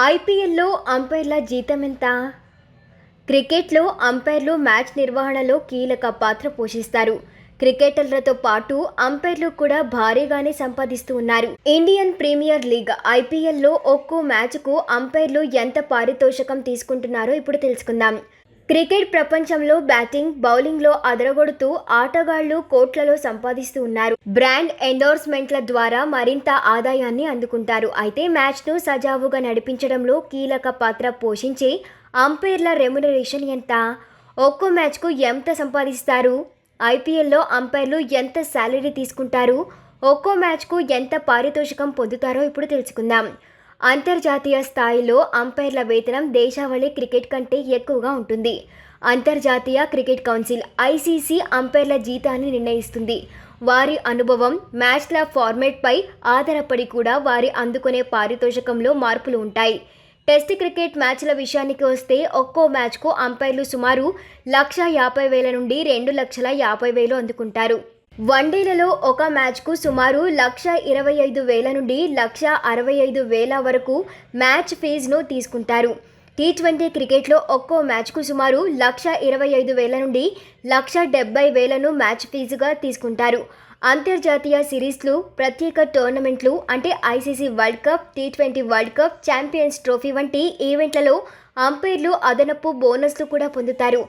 ఐపీఎల్లో అంపైర్ల జీతం ఎంత? క్రికెట్లో అంపైర్లు మ్యాచ్ నిర్వహణలో కీలక పాత్ర పోషిస్తారు. క్రికెటర్లతో పాటు అంపైర్లు కూడా భారీగానే సంపాదిస్తూ ఉన్నారు. ఇండియన్ ప్రీమియర్ లీగ్ ఐపీఎల్లో ఒక్కో మ్యాచ్కు అంపైర్లు ఎంత పారితోషికం తీసుకుంటున్నారో ఇప్పుడు తెలుసుకుందాం. క్రికెట్ ప్రపంచంలో బ్యాటింగ్ బౌలింగ్లో అదరగొడుతూ ఆటగాళ్ళు కోట్లలో సంపాదిస్తూ ఉన్నారు. బ్రాండ్ ఎండోర్స్మెంట్ల ద్వారా మరింత ఆదాయాన్ని అందుకుంటారు. అయితే మ్యాచ్ను సజావుగా నడిపించడంలో కీలక పాత్ర పోషించే అంపైర్ల రెమ్యునరేషన్ ఎంత? ఒక్కో మ్యాచ్కు ఎంత సంపాదిస్తారు? ఐపీఎల్లో అంపైర్లు ఎంత శాలరీ తీసుకుంటారు? ఒక్కో మ్యాచ్కు ఎంత పారితోషికం పొందుతారో ఇప్పుడు తెలుసుకుందాం. అంతర్జాతీయ స్థాయిలో అంపైర్ల వేతనం దేశావళి క్రికెట్ కంటే ఎక్కువగా ఉంటుంది. అంతర్జాతీయ క్రికెట్ కౌన్సిల్ ఐసీసీ అంపైర్ల జీతాన్ని నిర్ణయిస్తుంది. వారి అనుభవం మ్యాచ్ల ఫార్మేట్పై ఆధారపడి కూడా వారి అందుకునే పారితోషికంలో మార్పులు ఉంటాయి. టెస్ట్ క్రికెట్ మ్యాచ్ల విషయానికి వస్తే ఒక్కో మ్యాచ్కు అంపైర్లు సుమారు లక్ష యాభై వేల నుండి రెండు లక్షల యాభై వేలు అందుకుంటారు. వన్డేలలో ఒక మ్యాచ్కు సుమారు లక్ష ఇరవై ఐదు వేల నుండి లక్ష అరవై ఐదు వేల వరకు మ్యాచ్ ఫీజును తీసుకుంటారు. టీ ట్వంటీ క్రికెట్లో ఒక్కో మ్యాచ్కు సుమారు లక్ష ఇరవై ఐదు వేల నుండి లక్ష డెబ్బై వేలను మ్యాచ్ ఫీజుగా తీసుకుంటారు. అంతర్జాతీయ సిరీస్లు ప్రత్యేక టోర్నమెంట్లు అంటే ICC world cup T twenty world cup champions trophy వంటి ఈవెంట్లలో అంపైర్లు అదనపు బోనస్లు కూడా పొందుతారు.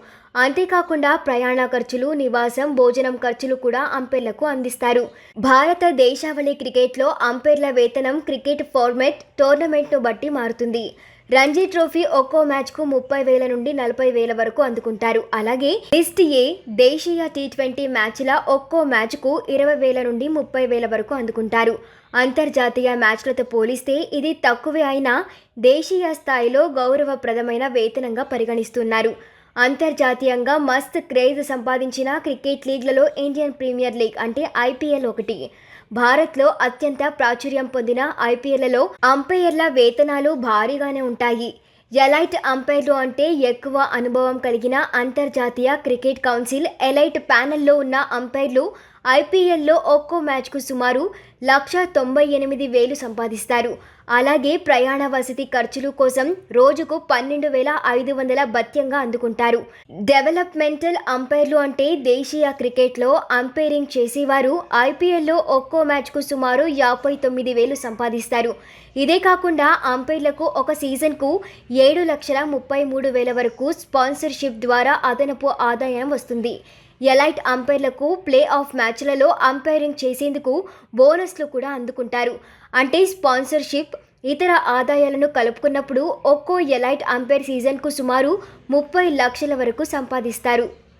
అంతేకాకుండా ప్రయాణ ఖర్చులు నివాసం భోజనం ఖర్చులు కూడా అంపైర్లకు అందిస్తారు. భారత దేశావళి క్రికెట్లో అంపైర్ల వేతనం క్రికెట్ ఫార్మెట్ టోర్నమెంట్ను బట్టి మారుతుంది. రంజీ ట్రోఫీ ఒక్కో మ్యాచ్కు ముప్పై వేల నుండి నలభై వేల వరకు అందుకుంటారు. అలాగే లిస్ట్ ఏ దేశీయ టీ ట్వంటీ మ్యాచ్ల ఒక్కో మ్యాచ్కు ఇరవై వేల నుండి ముప్పై వేల వరకు అందుకుంటారు. అంతర్జాతీయ మ్యాచ్లతో పోలిస్తే ఇది తక్కువే అయినా దేశీయ స్థాయిలో గౌరవప్రదమైన వేతనంగా పరిగణిస్తున్నారు. అంతర్జాతీయంగా మస్త్ క్రేజ్ సంపాదించిన క్రికెట్ లీగ్లలో ఇండియన్ ప్రీమియర్ లీగ్ అంటే ఐపీఎల్ ఒకటి. భారత్లో అత్యంత ప్రాచుర్యం పొందిన ఐపీఎల్లలో అంపైర్ల వేతనాలు భారీగానే ఉంటాయి. ఎలైట్ అంపైర్లు అంటే ఎక్కువ అనుభవం కలిగిన అంతర్జాతీయ క్రికెట్ కౌన్సిల్ ఎలైట్ ప్యానెల్లో ఉన్న అంపైర్లు ఐపీఎల్లో ఒక్కో మ్యాచ్కు సుమారు లక్ష తొంభై ఎనిమిది వేలు సంపాదిస్తారు. అలాగే ప్రయాణ వసతి ఖర్చులు కోసం రోజుకు పన్నెండు వేల ఐదు వందల భత్యంగా అందుకుంటారు. డెవలప్మెంటల్ అంపైర్లు అంటే దేశీయ క్రికెట్లో అంపైరింగ్ చేసేవారు ఐపీఎల్లో ఒక్కో మ్యాచ్కు సుమారు యాభై తొమ్మిది వేలు సంపాదిస్తారు. ఇదే కాకుండా అంపైర్లకు ఒక సీజన్కు ఏడు లక్షల ముప్పై మూడు వేల వరకు స్పాన్సర్షిప్ ద్వారా అదనపు ఆదాయం వస్తుంది. ఎలైట్ అంపైర్లకు ప్లే ఆఫ్ మ్యాచ్లలో అంపైరింగ్ చేసేందుకు బోనస్లు కూడా అందుకుంటారు. అంటే స్పాన్సర్షిప్ ఇతర ఆదాయాలను కలుపుకున్నప్పుడు ఒక్కో ఎలైట్ అంపైర్ సీజన్కు సుమారు ముప్పై లక్షల వరకు సంపాదిస్తారు.